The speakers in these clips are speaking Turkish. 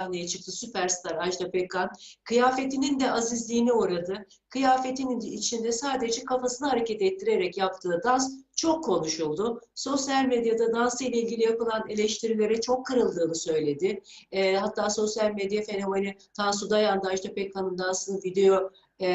sahneye çıktı süperstar Ajda Pekkan. Kıyafetinin de azizliğine uğradı. Kıyafetinin içinde sadece kafasını hareket ettirerek yaptığı dans çok konuşuldu. Sosyal medyada dans ile ilgili yapılan eleştirilere çok kırıldığını söyledi. E, hatta sosyal medya fenomeni Tansu Dayan da Ajda Pekkan'ın dansını video e,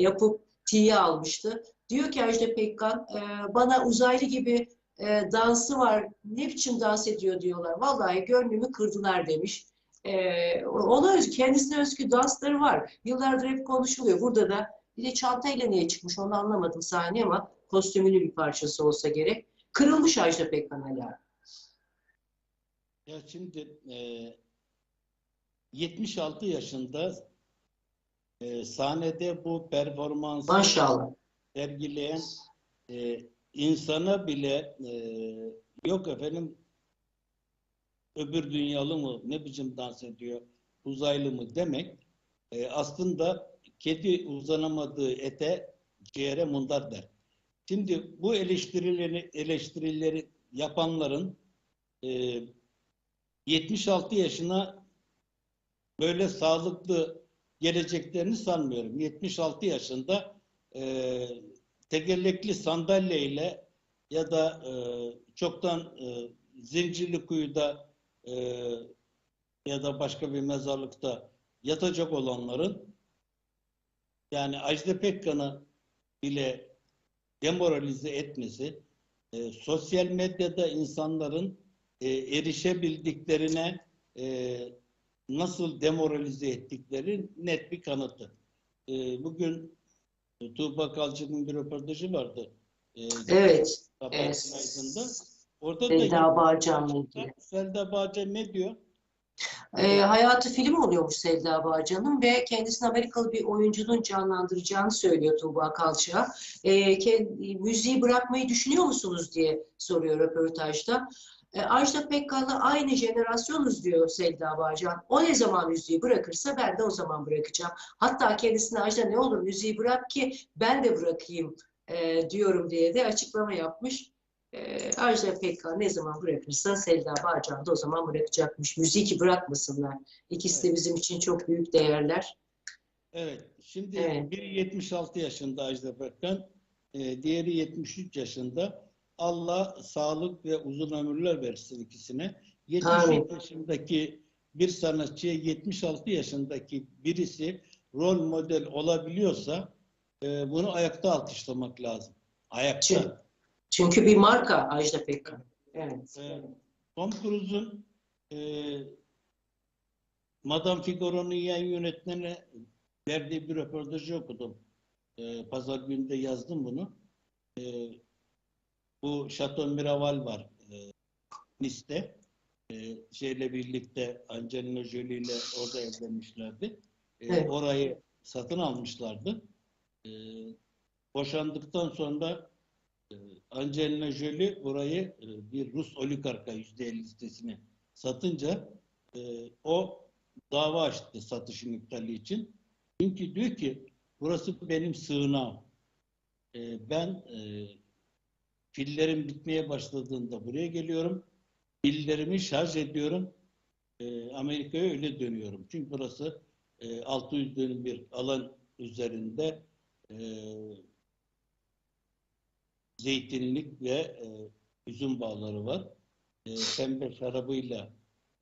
yapıp tiye almıştı. Diyor ki Ajda Pekkan, e, bana uzaylı gibi e, dansı var, ne biçim dans ediyor diyorlar. Vallahi gönlümü kırdılar demiş. E, ona özgü, kendisine özgü dansları var. Yıllardır hep konuşuluyor. Burada da bir de çantayla niye çıkmış onu anlamadım sahne ama kostümünü bir parçası olsa gerek. Kırılmış Ajda Pekkan hala. Ya şimdi e, 76 yaşında e, sahnede bu performansı Maşallah. sergileyen e, insana bile e, yok efendim öbür dünyalı mı ne biçim dans ediyor uzaylı mı demek e, aslında kedi uzanamadığı ete ciğere mundar der. Şimdi bu eleştirileri eleştirileri yapanların e, 76 yaşına böyle sağlıklı geleceklerini sanmıyorum. 76 yaşında e, tekerlekli sandalyeyle ya da e, çoktan e, zincirli kuyuda e, ya da başka bir mezarlıkta yatacak olanların yani Ajda Pekkan'ı bile demoralize etmesi, e, sosyal medyada insanların e, erişebildiklerine e, nasıl demoralize ettikleri net bir kanıtı. E, bugün e, Tuğba Kalçı'nın bir röportajı vardı. E, Evet. Sabah Evet. Orada Selda Bağcan'la ilgili. Selda Bağcan ne diyor? E, hayatı film oluyormuş Selda Bağcan'ın ve kendisini Amerikalı bir oyuncunun canlandıracağını söylüyor Tuğba Kalça. E, müziği bırakmayı düşünüyor musunuz diye soruyor röportajda. E, Ajda Pekkan'la aynı jenerasyonuz diyor Selda Bağcan. O ne zaman müziği bırakırsa ben de o zaman bırakacağım. Hatta kendisine Ajda ne olur müziği bırak ki ben de bırakayım e, diyorum diye de açıklama yapmış. E, Ajda Pekkan ne zaman bırakırsa Selda Bağcan da o zaman bırakacakmış. Müziği bırakmasınlar. İkisi de bizim için çok büyük değerler. Evet. Şimdi Evet. biri 76 yaşında Ajda Pekkan, e, diğeri 73 yaşında. Allah sağlık ve uzun ömürler versin ikisine. 73 Amin. yaşındaki bir sanatçıya 76 yaşındaki birisi rol model olabiliyorsa e, bunu ayakta alkışlamak lazım. Ayakta. Çünkü- Çünkü bir marka Ajda Pekkan. Evet. Ee, Tom Cruise'un e, Madame Figaro'nun yayın yönetmenine verdiği bir röportajı okudum. E, Pazar günü de yazdım bunu. E, bu Chateau Miraval var e, Nice'te. E, şeyle birlikte Angelina Jolie ile orada evlenmişlerdi. E, Evet. Orayı satın almışlardı. E, boşandıktan sonra e, Angelina Jolie orayı e, bir Rus oligarka %50 listesine satınca e, o dava açtı satışın iptali için. Çünkü diyor ki burası benim sığınağım. E, ben pillerim bitmeye başladığında buraya geliyorum. Pillerimi şarj ediyorum. Amerika'ya öyle dönüyorum. Çünkü burası e, 600 dönüm bir alan üzerinde zeytinlik ve e, üzüm bağları var. E, pembe şarabıyla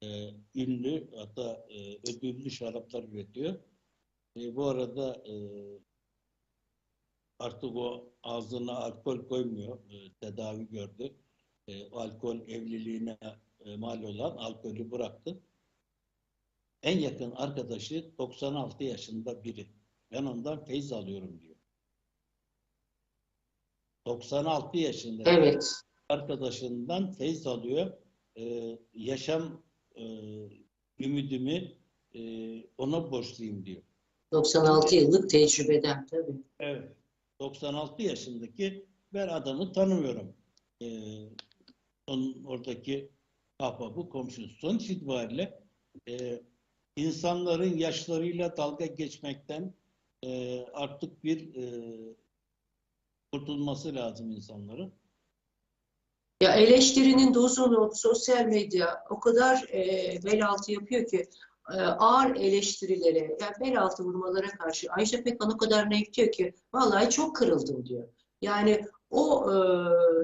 e, ünlü hatta e, ödüllü şaraplar üretiyor. E, bu arada e, artık o ağzına alkol koymuyor. E, tedavi gördü. E, alkol evliliğine e, mal olan alkolü bıraktı. En yakın arkadaşı 96 yaşında biri. Ben ondan feyz alıyorum diyor. 96 yaşında Evet. arkadaşından feyz alıyor. Ee, yaşam e, ümidimi e, ona borçluyum diyor. 96 yıllık tecrübeden tabii. Evet. 96 yaşındaki ben adamı tanımıyorum. Ee, onun oradaki ahbabı komşusu. Sonuç itibariyle e, insanların yaşlarıyla dalga geçmekten e, artık bir e, kurtulması lazım insanların. Ya eleştirinin dozunu sosyal medya o kadar e, bel altı yapıyor ki e, ağır eleştirilere, yani bel altı vurmalara karşı Ajda Pekkan o kadar naif diyor ki vallahi çok kırıldım diyor. Yani o e,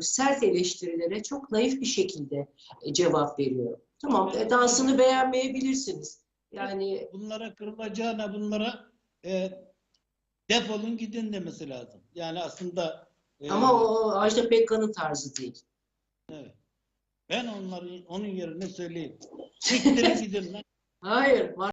sert eleştirilere çok naif bir şekilde e, cevap veriyor. Tamam, e, dansını beğenmeyebilirsiniz. Yani Bunlara kırılacağına bunlara e, defolun gidin demesi lazım. Yani aslında e, ama o Ajda Pekkan'ın tarzı değil. evet. ben onların onun yerine söyleyeyim. Siktirin gidin lan. Hayır,